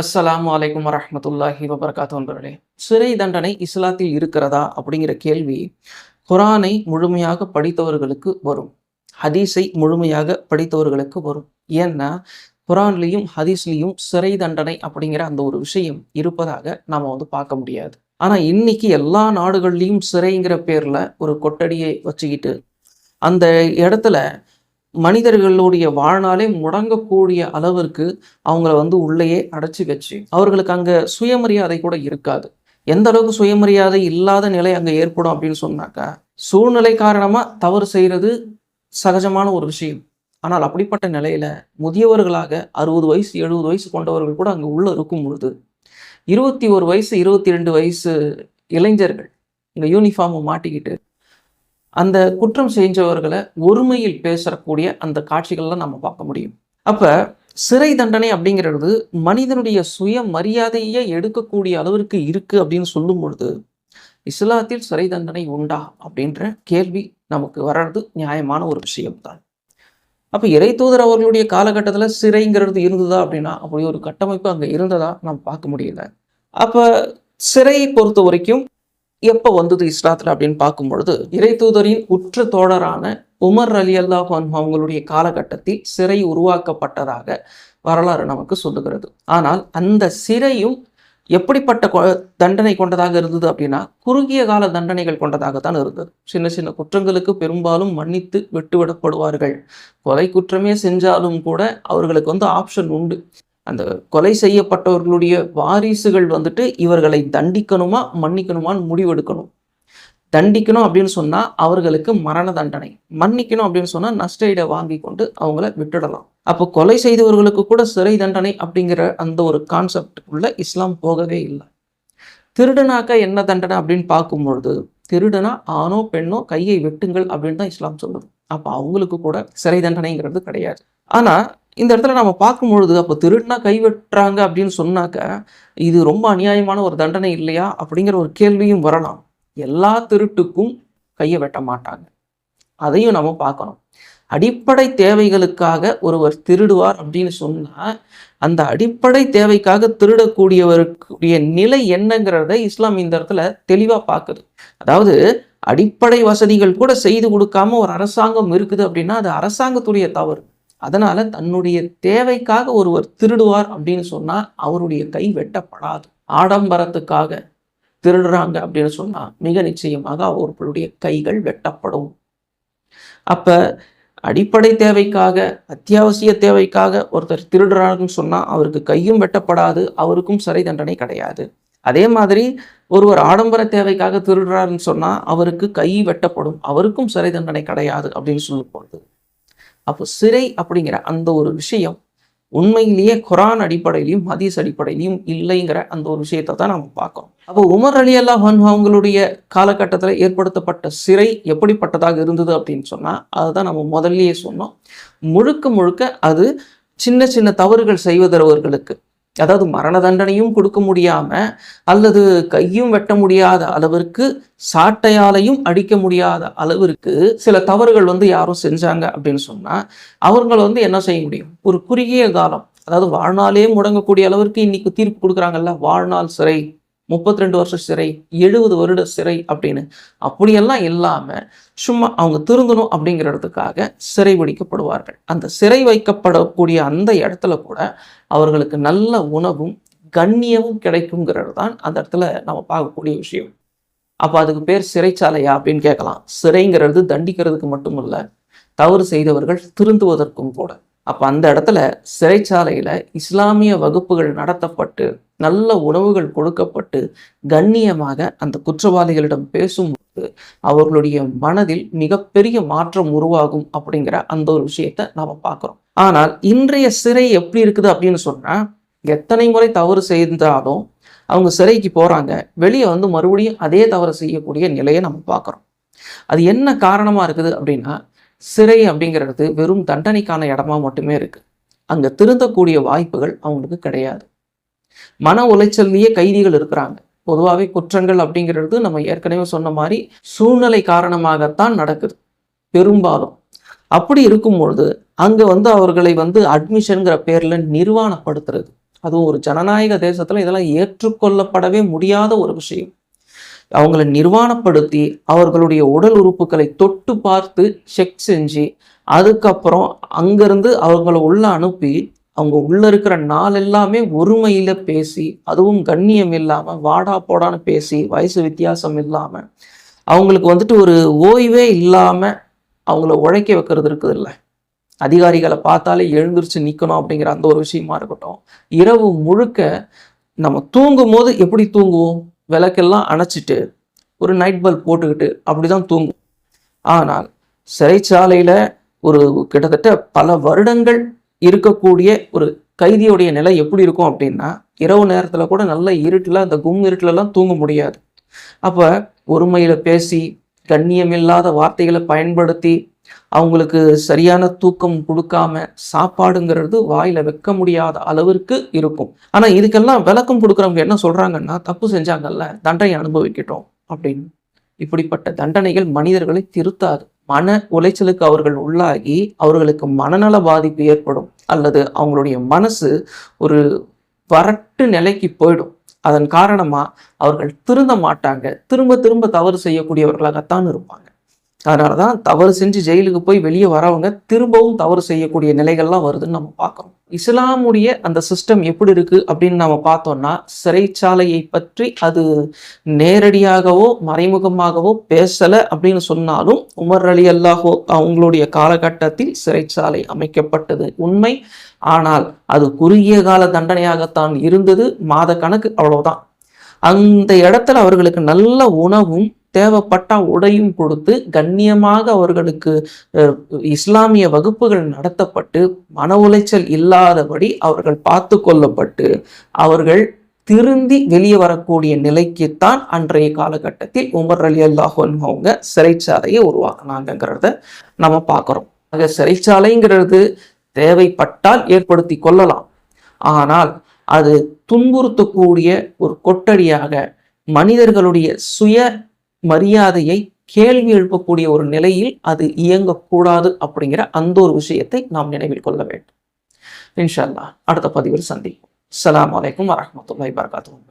அஸ்ஸலாமு அலைக்கும் வரமத்துல்லாஹி வபர்காத்தோன்பர்களே சிறை தண்டனை இஸ்லாத்தில் இருக்கிறதா அப்படிங்கிற கேள்வி குரானை முழுமையாக படித்தவர்களுக்கு வரும். ஹதீஸை முழுமையாக படித்தவர்களுக்கு வரும். ஏன்னா குரான்லேயும் ஹதீஸ்லேயும் சிறை தண்டனை அப்படிங்கிற அந்த ஒரு விஷயம் இருப்பதாக நாம் வந்து பார்க்க முடியாது. ஆனால் இன்னைக்கு எல்லா நாடுகள்லையும் சிறைங்கிற பேரில் ஒரு கொட்டடியை வச்சுக்கிட்டு அந்த இடத்துல மனிதர்களுடைய வாழ்நாளே முடங்கக்கூடிய அளவிற்கு அவங்கள வந்து உள்ளேயே அடைச்சி வச்சு அவர்களுக்கு அங்கே சுயமரியாதை கூட இருக்காது. எந்த அளவுக்கு சுயமரியாதை இல்லாத நிலை அங்கே ஏற்படும் அப்படின்னு சொன்னாக்கா சூழ்நிலை காரணமாக தவறு செய்கிறது சகஜமான ஒரு விஷயம். ஆனால் அப்படிப்பட்ட நிலையில முதியவர்களாக அறுபது வயசு எழுபது வயசு கொண்டவர்கள் கூட அங்கே உள்ள இருக்கும் பொழுது இருபத்தி ஒரு வயசு இருபத்தி ரெண்டு வயசு இளைஞர்கள் இங்கே யூனிஃபார்மை மாட்டிக்கிட்டு அந்த குற்றம் செஞ்சவர்களை ஒருமையில் பேசக்கூடிய அந்த காட்சிகள்லாம் நம்ம பார்க்க முடியும். அப்போ சிறை தண்டனை அப்படிங்கிறது மனிதனுடைய சுய மரியாதையை எடுக்கக்கூடிய அளவிற்கு இருக்குது அப்படின்னு சொல்லும் பொழுது இஸ்லாத்தில் சிறை தண்டனை உண்டா அப்படின்ற கேள்வி நமக்கு வர்றது நியாயமான ஒரு விஷயம்தான். அப்போ இறை தூதர் அவர்களுடைய காலகட்டத்தில் சிறைங்கிறது இருந்ததா அப்படின்னா அப்படி ஒரு கட்டமைப்பு அங்கே இருந்ததா நம்ம பார்க்க முடியல. அப்போ சிறையை பொறுத்த வரைக்கும் எப்போ வந்தது இஸ்லாத்தில் அப்படின்னு பார்க்கும் பொழுது இறை தூதரின் உற்ற தோழரான உமர் அலி அல்லாஹ் அவங்களுடைய காலகட்டத்தில் சிறை உருவாக்கப்பட்டதாக வரலாறு நமக்கு சொல்லுகிறது. ஆனால் அந்த சிறையும் எப்படிப்பட்ட கொ- தண்டனை கொண்டதாக இருந்தது அப்படின்னா குறுகிய கால தண்டனைகள் கொண்டதாகத்தான் இருந்தது. சின்ன சின்ன குற்றங்களுக்கு பெரும்பாலும் மன்னித்து விட்டுவிடப்படுவார்கள். கொலை குற்றமே செஞ்சாலும் கூட அவர்களுக்கு வந்து ஆப்ஷன் உண்டு. அந்த கொலை செய்யப்பட்டவர்களுடைய வாரிசுகள் வந்துட்டு இவர்களை தண்டிக்கணுமா மன்னிக்கணுமான்னு முடிவெடுக்கணும். தண்டிக்கணும் அப்படின்னு சொன்னா அவர்களுக்கு மரண தண்டனை. மன்னிக்கணும் அப்படின்னு சொன்னா நஷ்டஈடை வாங்கி கொண்டு அவங்கள விட்டுடலாம். அப்போ கொலை செய்தவர்களுக்கு கூட சிறை தண்டனை அப்படிங்கிற அந்த ஒரு கான்செப்டுக்குள்ள இஸ்லாம் போகவே இல்லை. திருடனாக்க என்ன தண்டனை அப்படின்னு பார்க்கும்பொழுது திருடனா ஆணோ பெண்ணோ கையை வெட்டுங்கள் அப்படின்னு தான் இஸ்லாம் சொல்லுது. அப்போ அவங்களுக்கு கூட சிறை தண்டனைங்கிறது கிடையாது. ஆனா இந்த இடத்துல நம்ம பார்க்கும் பொழுது அப்போ திருடுனா கை வெட்டுறாங்க அப்படின்னு சொன்னாக்க இது ரொம்ப அநியாயமான ஒரு தண்டனை இல்லையா? அப்படிங்கிற ஒரு கேள்வியும் வரலாம். எல்லா திருட்டுக்கும் கையை வெட்ட மாட்டாங்க. அதையும் நம்ம பார்க்கணும். அடிப்படை தேவைகளுக்காக ஒருவர் திருடுவார் அப்படின்னு சொன்னால் அந்த அடிப்படை தேவைக்காக திருடக்கூடியவருக்குரிய நிலை என்னங்கிறத இஸ்லாம் இந்த இடத்துல தெளிவாக பார்க்குது. அதாவது அடிப்படை வசதிகள் கூட செய்து கொடுக்காம ஒரு அரசாங்கம் இருக்குது அப்படின்னா அது அரசாங்கத்துடைய தவறு. அதனால் தன்னுடைய தேவைக்காக ஒருவர் திருடுவார் அப்படின்னு சொன்னால் அவருடைய கை வெட்டப்படாது. ஆடம்பரத்துக்காக திருடுறாங்க அப்படின்னு சொன்னால் மிக நிச்சயமாக அவர்களுடைய கைகள் வெட்டப்படும். அப்போ அடிப்படை தேவைக்காக அத்தியாவசிய தேவைக்காக ஒருத்தர் திருடுறாருன்னு சொன்னால் அவருக்கு கையும் வெட்டப்படாது அவருக்கும் சிறை தண்டனை கிடையாது. அதே மாதிரி ஒருவர் ஆடம்பர தேவைக்காக திருடுறாருன்னு சொன்னால் அவருக்கு கை வெட்டப்படும் அவருக்கும் சிறை தண்டனை கிடையாது அப்படின்னு சொல்லும் பொழுது அப்போ சிறை அப்படிங்கிற அந்த ஒரு விஷயம் உண்மையிலேயே குரான் அடிப்படையிலையும் ஹதீஸ் அடிப்படையிலையும் இல்லைங்கிற அந்த ஒரு விஷயத்தை தான் நம்ம பார்க்குறோம் அப்போ உமர் அலி அல்லா அவங்களுடைய காலகட்டத்தில் ஏற்படுத்தப்பட்ட சிறை எப்படிப்பட்டதாக இருந்தது அப்படின்னு சொன்னால் அதுதான் நம்ம முதல்லயே சொன்னோம். முழுக்க முழுக்க அது சின்ன சின்ன தவறுகள் செய்வதவர்களுக்கு அதாவது மரண தண்டனையும் கொடுக்க முடியாம அல்லது கையும் வெட்ட முடியாத அளவிற்கு சாட்டையாலையும் அடிக்க முடியாத அளவிற்கு சில தவறுகள் வந்து யாரும் செஞ்சாங்க அப்படின்னு சொன்னா அவர்கள் வந்து என்ன செய்ய முடியும்? ஒரு குறுகிய காலம் அதாவது வாழ்நாளே முடங்கக்கூடிய அளவிற்கு இன்னைக்கு தீர்ப்பு கொடுக்குறாங்கல்ல வாழ்நாள் சிறை. முப்பத்தி ரெண்டு வருஷம் சிறை எழுபது வருட சிறை அப்படின்னு. அப்படியெல்லாம் இல்லாம சும்மா அவங்க திருந்தணும் அப்படிங்கிறதுக்காக சிறை பிடிக்கப்படுவார்கள் அந்த சிறை வைக்கப்படக்கூடிய அந்த இடத்துல கூட அவர்களுக்கு நல்ல உணவும் கண்ணியமும் கிடைக்குங்கிறது தான் அந்த இடத்துல நம்ம பார்க்கக்கூடிய விஷயம். அப்போ அதுக்கு பேர் சிறைச்சாலையா அப்படின்னு கேட்கலாம். சிறைங்கிறது தண்டிக்கிறதுக்கு மட்டும் தவறு செய்தவர்கள் திருந்துவதற்கும் கூட. அப்போ அந்த இடத்துல சிறைச்சாலையில் இஸ்லாமிய வகுப்புகள் நடத்தப்பட்டு நல்ல உணவுகள் கொடுக்கப்பட்டு கண்ணியமாக அந்த குற்றவாளிகளிடம் பேசும்போது அவர்களுடைய மனதில் மிகப்பெரிய மாற்றம் உருவாகும் அப்படிங்கிற அந்த ஒரு விஷயத்தை நாம் பார்க்குறோம். ஆனால் இன்றைய சிறை எப்படி இருக்குது அப்படின்னு சொன்னால் எத்தனை முறை தவறு செய்தாலும் அவங்க சிறைக்கு போகிறாங்க வெளியே வந்து மறுபடியும் அதே தவறு செய்யக்கூடிய நிலையை நம்ம பார்க்குறோம். அது என்ன காரணமாக இருக்குது அப்படின்னா சிறை அப்படிங்கிறது வெறும் தண்டனைக்கான இடமா மட்டுமே இருக்கு. அங்க திருந்தக்கூடிய வாய்ப்புகள் அவங்களுக்கு கிடையாது. மன உளைச்சல்லையே கைதிகள் இருக்கிறாங்க. பொதுவாகவே குற்றங்கள் அப்படிங்கிறது நம்ம ஏற்கனவே சொன்ன மாதிரி சூழ்நிலை காரணமாகத்தான் நடக்குது. பெரும்பாலும். அப்படி இருக்கும் பொழுது அங்க வந்து அவர்களை வந்து அட்மிஷனுங்கிற பேர்ல நிர்வாணப்படுத்துறது. அதுவும் ஒரு ஜனநாயக தேசத்துல இதெல்லாம் ஏற்றுக்கொள்ளப்படவே முடியாத ஒரு விஷயம். அவங்கள நிர்வாணப்படுத்தி அவர்களுடைய உடல் உறுப்புகளை தொட்டு பார்த்து செக் செஞ்சு அதுக்கப்புறம் அங்கேருந்து அவங்கள உள்ள அனுப்பி அவங்க உள்ள இருக்கிற நாள் எல்லாமே ஒருமையில பேசி அதுவும் கண்ணியம் இல்லாமல் வாடா போடான்னு பேசி வயசு வித்தியாசம் இல்லாமல் அவங்களுக்கு வந்துட்டு ஒரு ஓய்வே இல்லாமல் அவங்கள உழைக்க வைக்கிறது இருக்குது இல்லை அதிகாரிகளை பார்த்தாலே எழுந்திரிச்சு நிற்கணும் அப்படிங்கிற அந்த ஒரு விஷயமா இருக்கட்டும். இரவு முழுக்க நம்ம தூங்கும் போது எப்படி தூங்குவோம்? விளக்கெல்லாம் அணைச்சிட்டு ஒரு நைட் பல்ப் போட்டுக்கிட்டு அப்படிதான் தூங்கும். ஆனால் சிறைச்சாலையில் ஒரு கிட்டத்தட்ட பல வருடங்கள் இருக்கக்கூடிய ஒரு கைதியுடைய நிலை எப்படி இருக்கும் அப்படின்னா இரவு நேரத்தில் கூட நல்ல இருட்டில் அந்த கும் இருட்டிலலாம் தூங்க முடியாது. அப்போ ஒருமையில் பேசி கண்ணியமில்லாத வார்த்தைகளை பயன்படுத்தி அவங்களுக்கு சரியான தூக்கம் கொடுக்காம சாப்பாடுங்கிறது வாயில வைக்க முடியாத அளவிற்கு இருக்கும். ஆனா இதுக்கெல்லாம் விளக்கம் கொடுக்குறவங்க என்ன சொல்றாங்கன்னா தப்பு செஞ்சாங்கல்ல தண்டனை அனுபவிக்கட்டும் அப்படின்னு. இப்படிப்பட்ட தண்டனைகள் மனிதர்களை திருத்தாது. மன உளைச்சலுக்கு அவர்கள் உள்ளாகி அவர்களுக்கு மனநல பாதிப்பு ஏற்படும். அல்லது அவங்களுடைய மனசு ஒரு வறட்டு நிலைக்கு போயிடும். அதன் காரணமா அவர்கள் திருந்த மாட்டாங்க. திரும்ப திரும்ப தவறு செய்யக்கூடியவர்களாகத்தான் இருப்பாங்க. அதனாலதான் தவறு செஞ்சு ஜெயிலுக்கு போய் வெளியே வரவங்க திரும்பவும் தவறு செய்யக்கூடிய நிலைகள்லாம் வருதுன்னு நம்ம பார்க்குறோம். இஸ்லாமுடைய அந்த சிஸ்டம் எப்படி இருக்கு அப்படின்னு நம்ம பார்த்தோம்னா சிறைச்சாலையை பற்றி அது நேரடியாகவோ மறைமுகமாகவோ பேசலை அப்படின்னு சொன்னாலும் உமர் அலி அல்லாஹோ அவங்களுடைய காலகட்டத்தில் சிறைச்சாலை அமைக்கப்பட்டது உண்மை. ஆனால் அது குறுகிய கால தண்டனையாகத்தான் இருந்தது மாத கணக்கு அவ்வளவுதான். அந்த இடத்துல அவர்களுக்கு நல்ல உணவும் தேவைப்பட்டா உடையும் கொடுத்து கண்ணியமாக அவர்களுக்கு இஸ்லாமிய வகுப்புகள் நடத்தப்பட்டு மன உளைச்சல் இல்லாதபடி அவர்கள் பார்த்து கொள்ளப்பட்டு அவர்கள் திருந்தி வெளியே வரக்கூடிய நிலைக்குத்தான் அன்றைய காலகட்டத்தில் உமர் அலி அல்லாஹன் அவங்க சிறைச்சாலையை உருவாக்குனாங்கிறத நம்ம பார்க்குறோம். ஆக சிறைச்சாலைங்கிறது தேவைப்பட்டால் ஏற்படுத்தி கொள்ளலாம். ஆனால் அது துன்புறுத்தக்கூடிய ஒரு கொட்டடியாக மனிதர்களுடைய சுய மரியாதையை கேள்வி எழுப்பக்கூடிய ஒரு நிலையில் அது இயங்கக்கூடாது அப்படிங்கிற அந்த ஒரு விஷயத்தை நாம் நினைவில் கொள்ள வேண்டும். இன்ஷா அல்லாஹ் அடுத்த பதிவில் சந்திப்போம். அஸ்ஸலாமு அலைக்கும் வரஹ்மத்துல்லாஹி வபரகாத்துஹு.